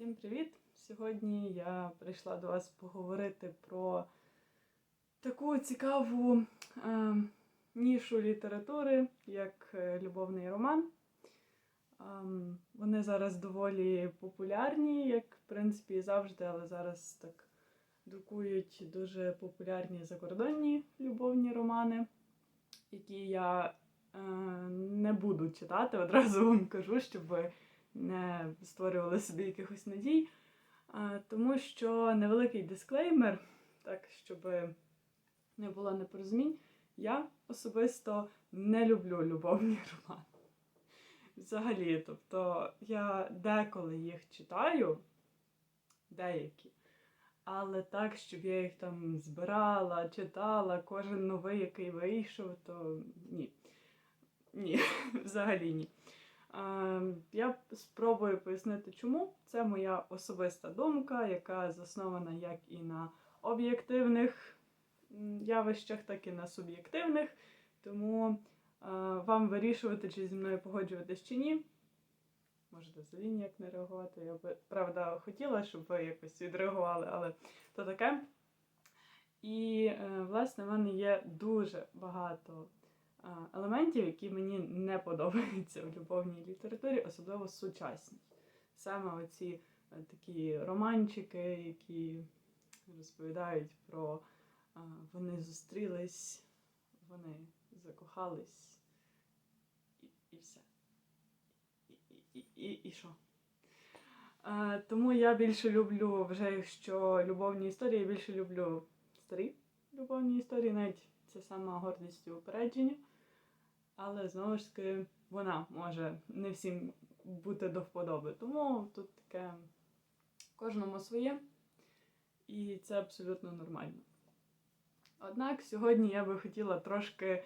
Всім привіт! Сьогодні я прийшла до вас поговорити про таку цікаву е, нішу літератури, як е, любовний роман. Ем, вони зараз доволі популярні, як в принципі і завжди, але зараз так друкують дуже популярні закордонні любовні романи, які я е, не буду читати. Одразу вам кажу, щоб не створювали собі якихось надій. Тому що невеликий дисклеймер, так, щоб не було непорозумінь, я особисто не люблю любовні романи. Взагалі, тобто я деколи їх читаю, деякі, але так, щоб я їх там збирала, читала, кожен новий, який вийшов, то ні. Ні, взагалі ні. Я спробую пояснити, чому. Це моя особиста думка, яка заснована як і на об'єктивних явищах, так і на суб'єктивних. Тому вам вирішувати, чи зі мною погоджуватись чи ні. Можете взагалі ніяк не реагувати. Я би, правда, хотіла, щоб ви якось відреагували, але то таке. І, е, власне, в мене є дуже багато елементів, які мені не подобаються в любовній літературі, особливо сучасній. Саме оці е, такі романчики, які розповідають про вони зустрілись, вони закохались і, і все. І, і, і, і що? Тому я більше люблю, вже якщо любовні історії, я більше люблю старі любовні історії, навіть це сама гордість і упередження. Але знову ж таки, вона може не всім бути до вподоби. Тому тут таке кожному своє, і це абсолютно нормально. Однак сьогодні я би хотіла трошки е,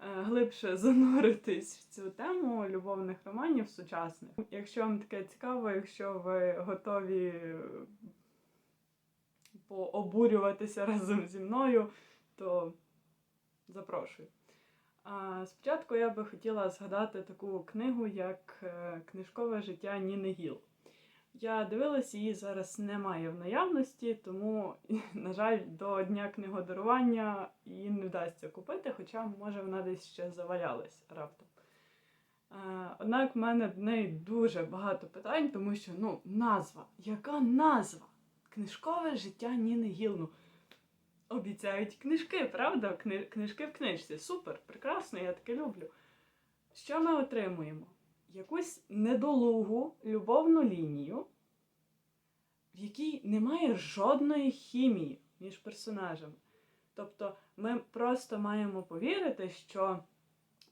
глибше зануритись в цю тему любовних романів сучасних. Якщо вам таке цікаво, якщо ви готові е, пообурюватися разом зі мною, то запрошую. Спочатку я би хотіла згадати таку книгу, як е, Книжкове життя Ніни Гіл. Я дивилась, її зараз немає в наявності, тому, на жаль, до Дня книгодарування її не вдасться купити, хоча, може, вона десь ще завалялась раптом. Е, Однак в мене до неї дуже багато питань, тому що ну, назва. Яка назва? Книжкове життя Ніни Гіл. Ну, обіцяють книжки, правда? Кни- Книжки в книжці. Супер, прекрасно, я таке люблю. Що ми отримуємо? Якусь недолугу любовну лінію, в якій немає жодної хімії між персонажами. Тобто ми просто маємо повірити, що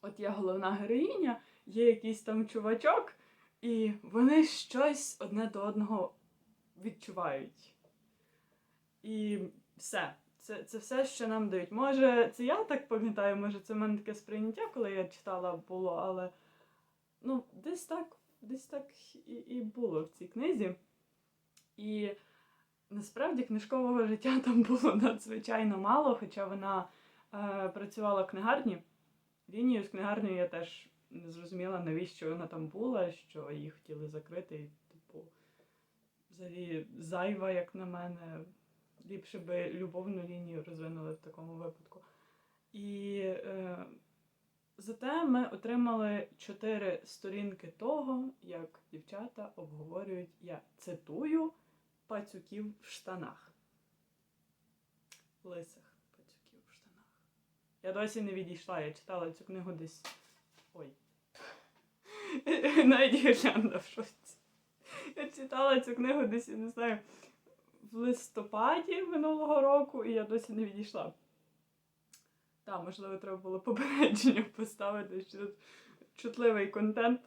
от є головна героїня, є якийсь там чувачок, і вони щось одне до одного відчувають. І все. Це, це все, що нам дають. Може, це я так пам'ятаю, може, це в мене таке сприйняття, коли я читала, було, але ну, десь так, десь так і, і було в цій книзі. І насправді книжкового життя там було надзвичайно мало, хоча вона е, працювала в книгарні. Лінію з книгарнею я теж не зрозуміла, навіщо вона там була, що її хотіли закрити. Типу, взагалі зайва, як на мене ліпше би любовну лінію розвинули в такому випадку. І е, зате ми отримали чотири сторінки того, як дівчата обговорюють, я цитую, пацюків в штанах. Лисих пацюків в штанах. Я досі не відійшла, я читала цю книгу десь. Ой. Навіть гірлянда в шоці. Я читала цю книгу десь, я не знаю, в листопаді минулого року, і я досі не відійшла. Так, можливо, треба було попередження поставити, що тут чутливий контент.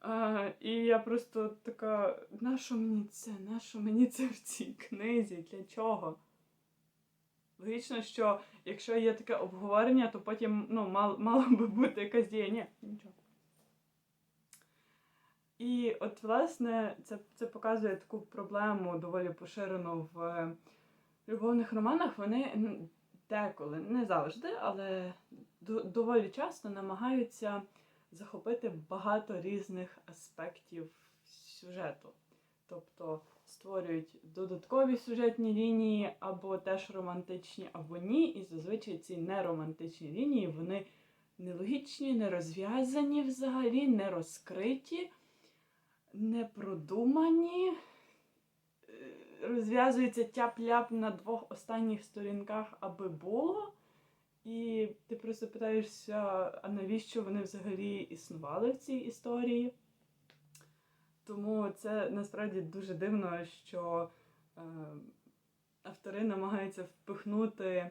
А, і я просто така, нащо мені це? Нащо мені це в цій книзі? Для чого? Логічно, що якщо є таке обговорення, то потім ну, мал, мала би бути якась дія. Ні, нічого. І от, власне, це, це показує таку проблему доволі поширену в е, любовних романах. Вони деколи, не завжди, але доволі часто намагаються захопити багато різних аспектів сюжету. Тобто створюють додаткові сюжетні лінії, або теж романтичні, або ні. І зазвичай ці неромантичні лінії вони нелогічні, не розв'язані взагалі, не розкриті, не продумані. Е, Розв'язується тяп-ляп на двох останніх сторінках, аби було. І ти просто питаєшся, а навіщо вони взагалі існували в цій історії? Тому це насправді дуже дивно, що е, автори намагаються впихнути е,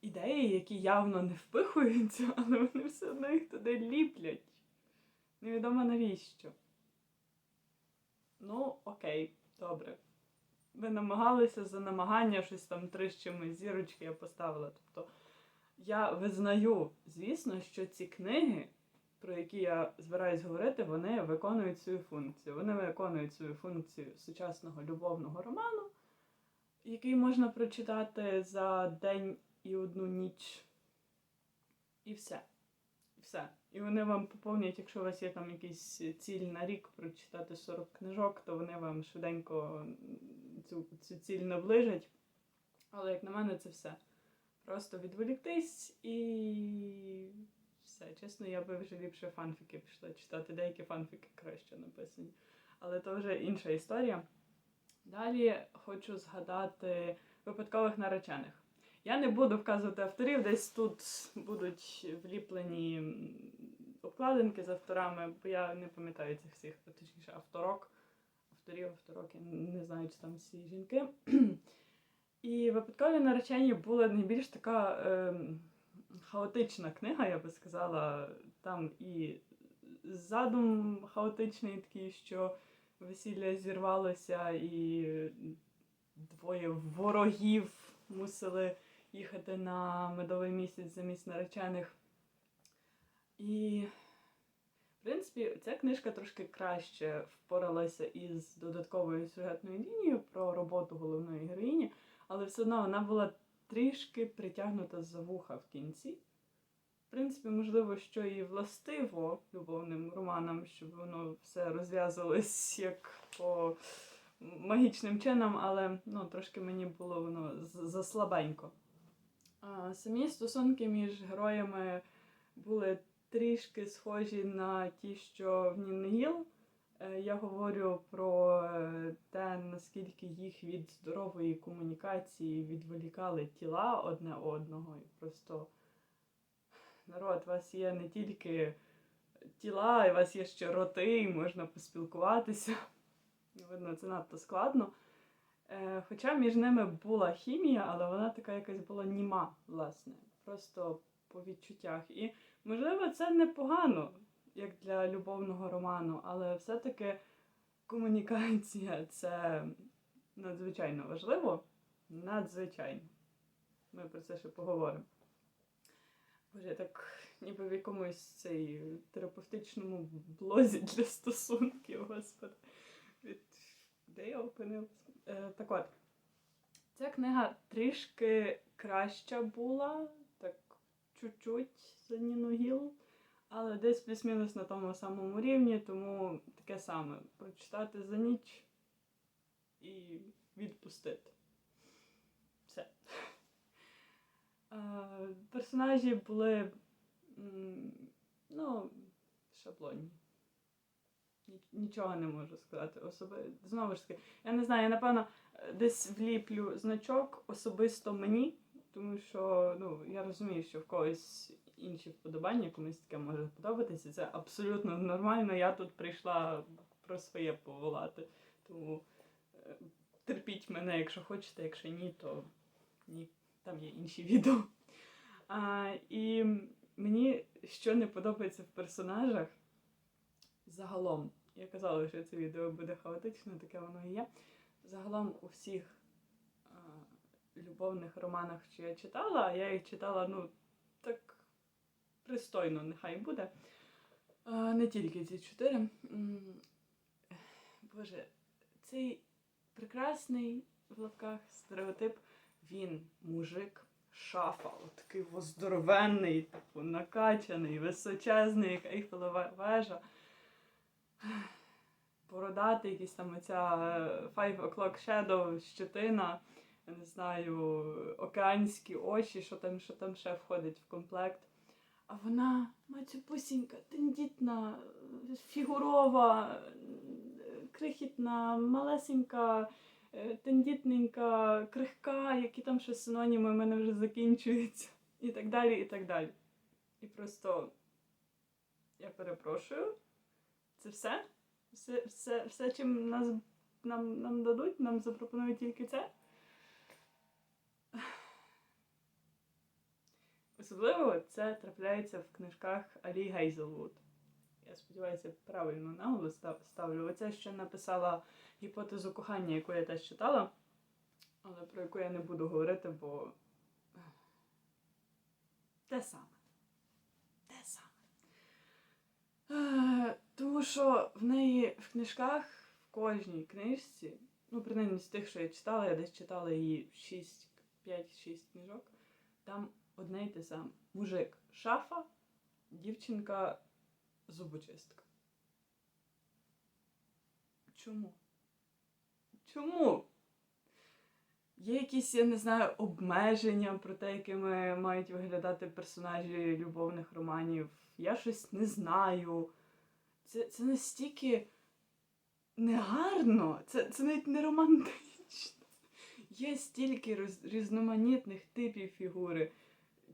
ідеї, які явно не впихуються, але вони все одно їх туди ліплять. Невідомо навіщо. Ну, окей, добре. Ви намагалися за намагання щось там три з чимось зірочки я поставила. Тобто я визнаю, звісно, що ці книги, про які я збираюсь говорити, вони виконують свою функцію. Вони виконують свою функцію сучасного любовного роману, який можна прочитати за день і одну ніч. І все. І все. І вони вам поповнять, якщо у вас є там якийсь ціль на рік прочитати 40 книжок, то вони вам швиденько цю, цю ціль наближать. Але, як на мене, це все. Просто відволіктись і все. Чесно, я би вже ліпше фанфіки пішла читати. Деякі фанфіки краще написані. Але то вже інша історія. Далі хочу згадати випадкових наречених. Я не буду вказувати авторів, десь тут будуть вліплені обкладинки з авторами, бо я не пам'ятаю цих всіх, точніше, авторок, авторів, авторок, я не знаю, чи там всі жінки. І випадкові наречені була найбільш така ем, хаотична книга, я би сказала. Там і задум хаотичний такий, що весілля зірвалося, і двоє ворогів мусили їхати на медовий місяць замість наречених. І, в принципі, ця книжка трошки краще впоралася із додатковою сюжетною лінією про роботу головної героїні, але все одно вона була трішки притягнута за вуха в кінці. В принципі, можливо, що і властиво любовним романам, щоб воно все розв'язалось як по магічним чином, але ну, трошки мені було воно заслабенько. Самі стосунки між героями були трішки схожі на ті, що в Ніннегіл. Е, Я говорю про е, те, наскільки їх від здорової комунікації відволікали тіла одне одного. І просто народ, у вас є не тільки тіла, і у вас є ще роти, і можна поспілкуватися. Видно, це надто складно. Е, Хоча між ними була хімія, але вона така якась була німа, власне, просто по відчуттях. І, можливо, це непогано, як для любовного роману, але все-таки комунікація це надзвичайно важливо. Надзвичайно. Ми про це ще поговоримо. Боже, так ніби в якомусь цей терапевтичному блозі для стосунків, господи. Від... Де я опинилася? Е, так от, ця книга трішки краща була, чуть-чуть за Ніну Гіл, але десь плюс-мінус на тому самому рівні, тому таке саме. Прочитати за ніч і відпустити. Все. Е, персонажі були ну, шаблонні. Нічого не можу сказати. Особи... Знову ж таки, я не знаю, я напевно десь вліплю значок особисто мені, тому що ну, я розумію, що в когось інші вподобання, комусь таке може подобатися. Це абсолютно нормально. Я тут прийшла про своє поволати. Тому е, терпіть мене, якщо хочете, якщо ні, то ні, там є інші відео. А, і мені що не подобається в персонажах загалом. Я казала, що це відео буде хаотичне, таке воно і є. Загалом у всіх любовних романах, що я читала, а я їх читала, ну, так пристойно, нехай буде. Не тільки ці чотири. Боже, цей прекрасний в лапках стереотип, він мужик. Шафа, такий во здоровенний, типу, накачаний, височезний, як Ейфелева вежа. бородати, якісь там оця е, Five O'Clock Shadow, щетина, я не знаю, океанські очі, що там, що там ще входить в комплект. А вона мацюпусінька, тендітна, фігурова, крихітна, малесенька, е, тендітненька, крихка, які там ще синоніми в мене вже закінчуються. І так далі, і так далі. І просто я перепрошую. Це все? Все, все, все чим нас, нам, нам дадуть, нам запропонують тільки це. Особливо це трапляється в книжках Алі Гейзелвуд. Я сподіваюся, правильно наголос ставлю. Оце ще написала гіпотезу кохання, яку я теж читала, але про яку я не буду говорити, бо те саме. Те саме. Тому що в неї в книжках, в кожній книжці, ну, принаймні з тих, що я читала, я десь читала її 6, 5-6 книжок, там одне й те саме. Мужик шафа, дівчинка зубочистка. Чому? Чому? Є якісь, я не знаю, обмеження про те, якими мають виглядати персонажі любовних романів. Я щось не знаю. Це, це настільки негарно, це, це навіть не романтично. Є стільки роз, різноманітних типів фігури,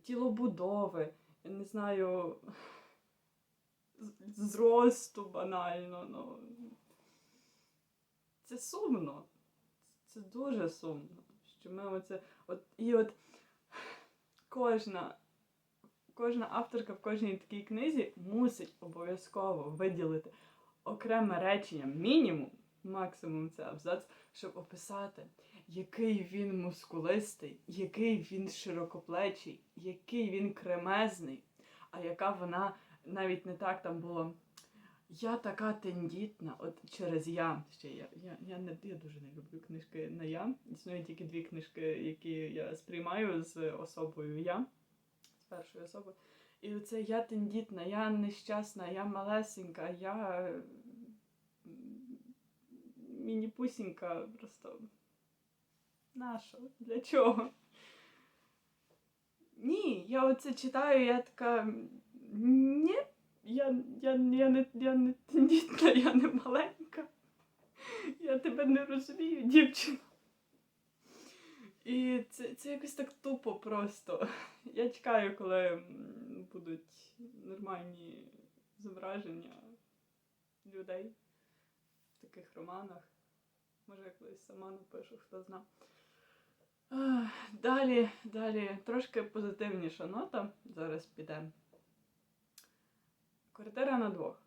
тілобудови, я не знаю, зросту банально. Ну. Це сумно. Це дуже сумно. Що ми оце. От, і от кожна, кожна авторка в кожній такій книзі мусить обов'язково виділити окреме речення, мінімум, максимум це абзац, щоб описати, який він мускулистий, який він широкоплечий, який він кремезний, а яка вона навіть не так там було. Я така тендітна, от через я ще я. Я, я, не, я дуже не люблю книжки на я. Існує тільки дві книжки, які я сприймаю з особою я, з першою особою. І оце я тендітна, я нещасна, я малесенька, я міні-пусінька просто. Нащо? Для чого? Ні, я оце читаю, я така. Ні, я, я, я, не, я не тендітна, я не маленька. Я тебе не розумію, дівчина. І це, це якось так тупо просто. Я чекаю, коли будуть нормальні зображення людей в таких романах. Може, я колись сама напишу, хто зна. Далі, далі, трошки позитивніша нота. Зараз піде. Квартира на двох.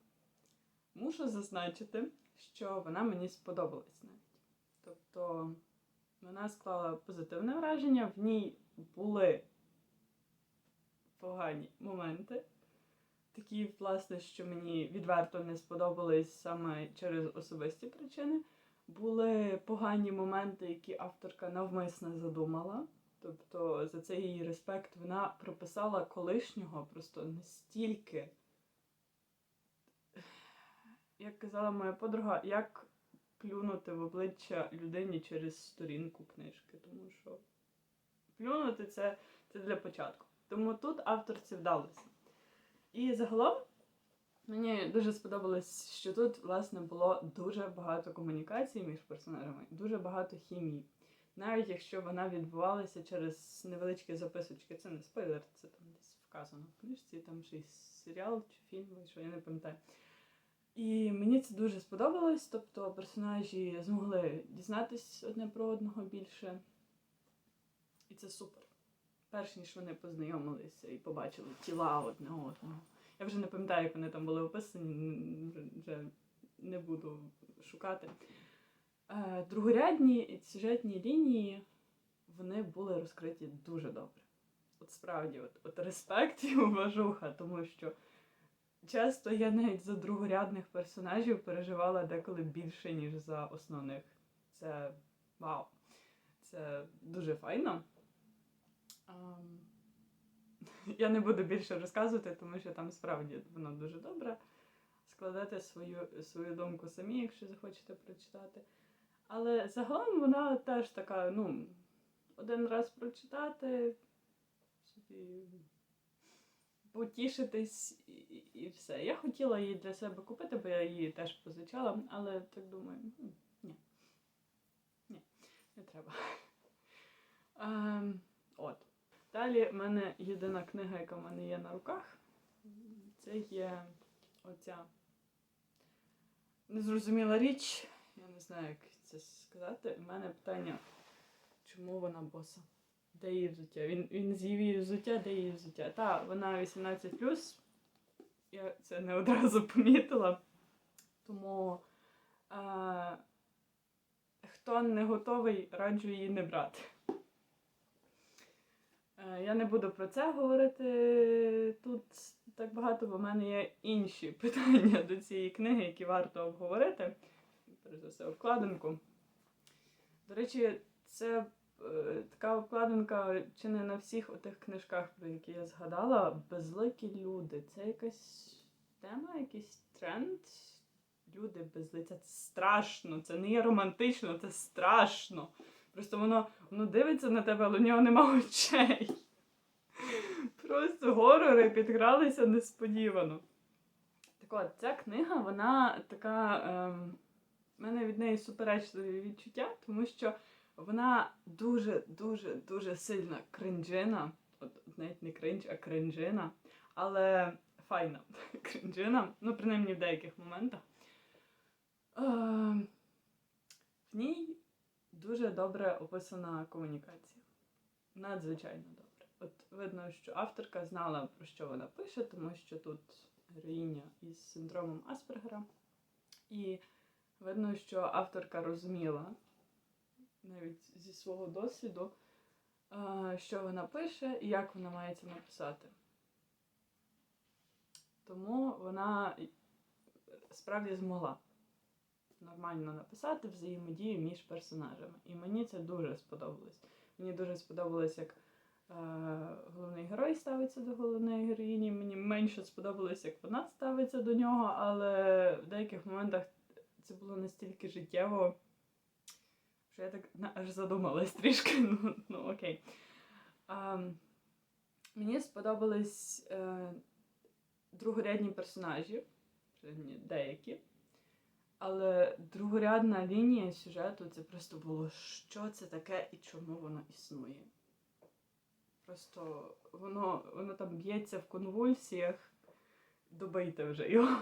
Мушу зазначити, що вона мені сподобалась навіть. Тобто вона склала позитивне враження, в ній були погані моменти. Такі, власне, що мені відверто не сподобались саме через особисті причини. Були погані моменти, які авторка навмисно задумала. Тобто за цей її респект вона прописала колишнього просто настільки як казала моя подруга, як плюнути в обличчя людині через сторінку книжки. Тому що плюнути це, це для початку. Тому тут авторці вдалося. І загалом мені дуже сподобалось, що тут, власне, було дуже багато комунікацій між персонажами, дуже багато хімії. Навіть якщо вона відбувалася через невеличкі записочки, це не спойлер, це там десь вказано в книжці, там ще й серіал чи фільм, що я не пам'ятаю. І мені це дуже сподобалось. Тобто персонажі змогли дізнатись одне про одного більше. І це супер. Перш ніж вони познайомилися і побачили тіла одне одного. Я вже не пам'ятаю, як вони там були описані, вже- не буду шукати. Е, Другорядні сюжетні лінії вони були розкриті дуже добре. От справді, от, от респект і уважуха, тому що часто я навіть за другорядних персонажів переживала деколи більше, ніж за основних. Це вау. Це дуже файно. Ам, Я не буду більше розказувати, тому що там справді воно дуже добре складете свою, свою думку самі, якщо захочете прочитати. Але загалом вона теж така, ну, один раз прочитати, собі потішитись і, і- і все. Я хотіла її для себе купити, бо я її теж позичала, але так думаю, ні. Ні, не треба. Ем, от. Далі в мене єдина книга, яка в мене є на руках. Це є оця незрозуміла річ. Я не знаю, як це сказати. У мене питання, чому вона боса? Де її взуття? Він, він з'їв її взуття, де її взуття? Та, вона 18 Я це не одразу помітила. Тому е, хто не готовий, раджу її не брати. Е, Я не буду про це говорити тут так багато, бо в мене є інші питання до цієї книги, які варто обговорити. Перш за все, обкладинку. До речі, це е, така обкладинка чи не на всіх отих книжках, про які я згадала, безликі люди. Це якась тема, якийсь тренд. Люди без лиця. Це страшно. Це не є романтично, це страшно. Просто воно, воно дивиться на тебе, але у нього нема очей. Просто горори підкралися несподівано. Так от, ця книга, вона така. Ем, в мене від неї суперечливі відчуття, тому що вона дуже-дуже дуже сильна кринжина. От навіть не кринж, а кринжина. Але файна кринжина. Ну, принаймні в деяких моментах. Ем, в ній дуже добре описана комунікація. Надзвичайно добре. От видно, що авторка знала, про що вона пише, тому що тут героїня із синдромом Аспергера. І видно, що авторка розуміла навіть зі свого досвіду, що вона пише і як вона має це написати. Тому вона справді змогла нормально написати взаємодію між персонажами. І мені це дуже сподобалось. Мені дуже сподобалось, як е, головний герой ставиться до головної героїні. Мені менше сподобалось, як вона ставиться до нього, але в деяких моментах це було настільки життєво, що я так аж задумалась трішки. Ну, ну окей. А, мені сподобались е, другорядні персонажі, деякі. Але другорядна лінія сюжету це просто було, що це таке і чому воно існує. Просто воно, воно там б'ється в конвульсіях, добийте вже його.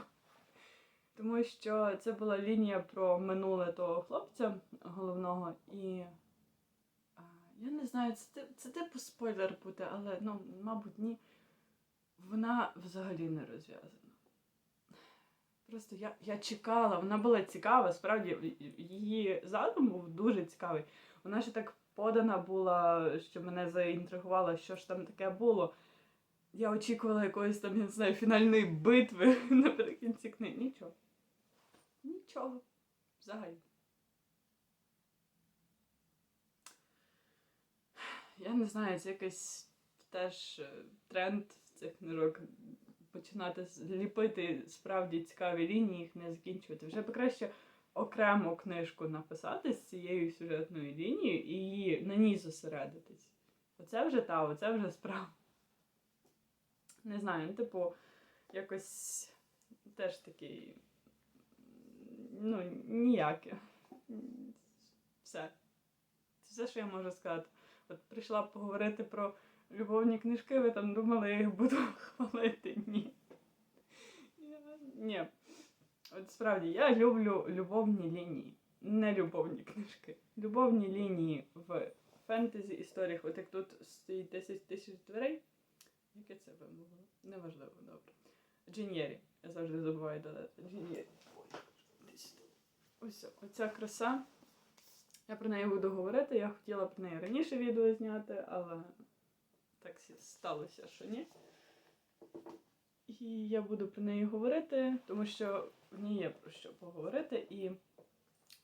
Тому що це була лінія про минуле того хлопця головного, і а, я не знаю, це, це типу спойлер буде, але ну, мабуть, ні. Вона взагалі не розв'язана. Просто я, я чекала, вона була цікава, справді її задум був дуже цікавий. Вона ще так подана була, що мене заінтригувало, що ж там таке було. Я очікувала якоїсь там, я не знаю, фінальної битви наприкінці книги. Нічого. Нічого. Взагалі. Я не знаю, це якийсь теж е, тренд цих книжок починати ліпити справді цікаві лінії, їх не закінчувати. Вже би краще окрему книжку написати з цією сюжетною лінією і її на ній зосередитись. Оце вже та, оце вже справа. Не знаю, ну, типу, якось теж такий. Ну, ніяке. Все. Це все, що я можу сказати. От прийшла поговорити про любовні книжки, ви там думали, я їх буду хвалити? Ні. Ні. От справді, я люблю любовні лінії, не любовні книжки. Любовні лінії в фентезі історіях, от як тут стоїть 10 тисяч дверей. Яке це вимовило? Неважливо, добре. Джинєрі. Я завжди забуваю додати. Тут. Ось оця краса. Я про неї буду говорити. Я хотіла про неї раніше відео зняти, але так сталося, що ні. І я буду про неї говорити, тому що в ній є про що поговорити. І,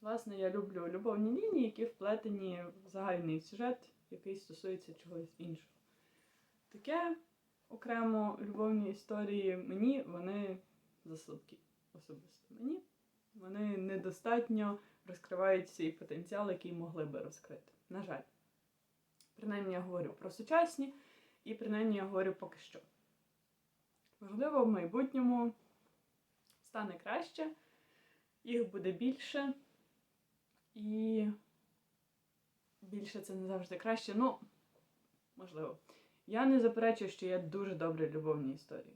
власне, я люблю любовні лінії, які вплетені в загальний сюжет, який стосується чогось іншого. Таке окремо любовні історії мені вони заслабкі. особисто мені, вони недостатньо розкривають свій потенціал, який могли би розкрити. На жаль. Принаймні я говорю про сучасні, і принаймні я говорю поки що. Можливо, в майбутньому стане краще, їх буде більше, і більше це не завжди краще. Ну, можливо. Я не заперечую, що є дуже добрі любовні історії.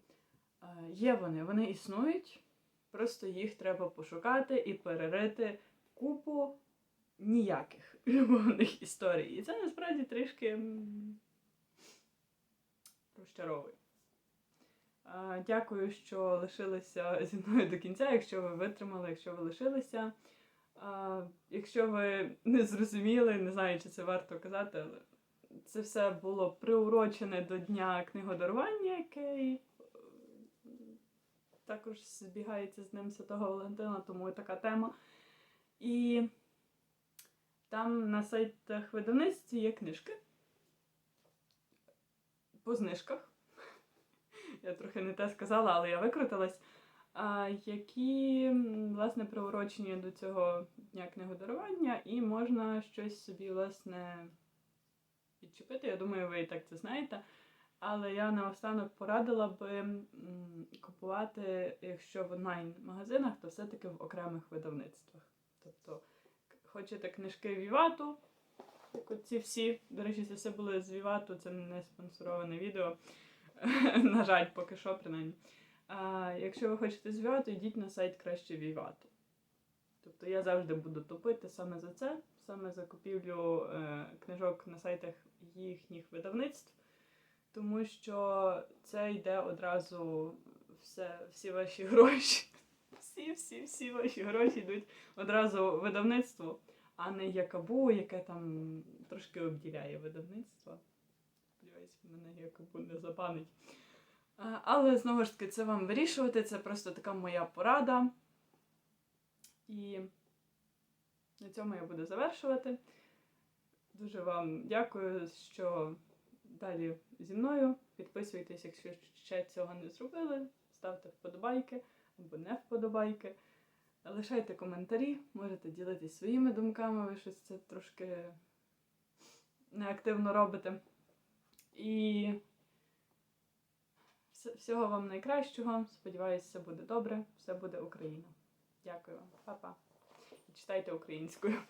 Е, Є вони, вони існують, просто їх треба пошукати і перерити купу ніяких любовних історій. І це насправді трішки розчаровує. Дякую, що лишилися зі мною до кінця, якщо ви витримали, якщо ви лишилися. Якщо ви не зрозуміли, не знаю, чи це варто казати, але це все було приурочене до Дня книгодарування, який е, також збігається з Днем Святого Валентина, тому і така тема. І там на сайтах видавництв є книжки по знижках. Я трохи не те сказала, але я викрутилась. Які, власне, приурочені до цього дня книгодарування, і можна щось собі, власне, підчепити. Я думаю, ви і так це знаєте. Але я наостанок порадила би купувати, якщо в онлайн-магазинах, то все-таки в окремих видавництвах. Тобто, хочете книжки Вівату, як оці всі. До речі, це все були з Вівату, це не спонсороване відео. На жаль, поки що, принаймні. А, якщо ви хочете з Вівату, йдіть на сайт краще Вівату. Тобто я завжди буду топити саме за це, саме за купівлю е, книжок на сайтах їхніх видавництв, тому що це йде одразу все, всі ваші гроші. Всі, всі, всі ваші гроші йдуть одразу видавництву, а не якабу, яке там трошки обділяє видавництво. Сподіваюсь, мене якабу не забанить. Але знову ж таки, це вам вирішувати, це просто така моя порада. І на цьому я буду завершувати. Дуже вам дякую, що далі зі мною. Підписуйтесь, якщо ще цього не зробили. Ставте вподобайки або не вподобайки. Лишайте коментарі, можете ділитись своїми думками, ви щось це трошки неактивно робите. І всього вам найкращого. Сподіваюся, все буде добре, все буде Україна. Дякую вам, Па-па. Читайте українською.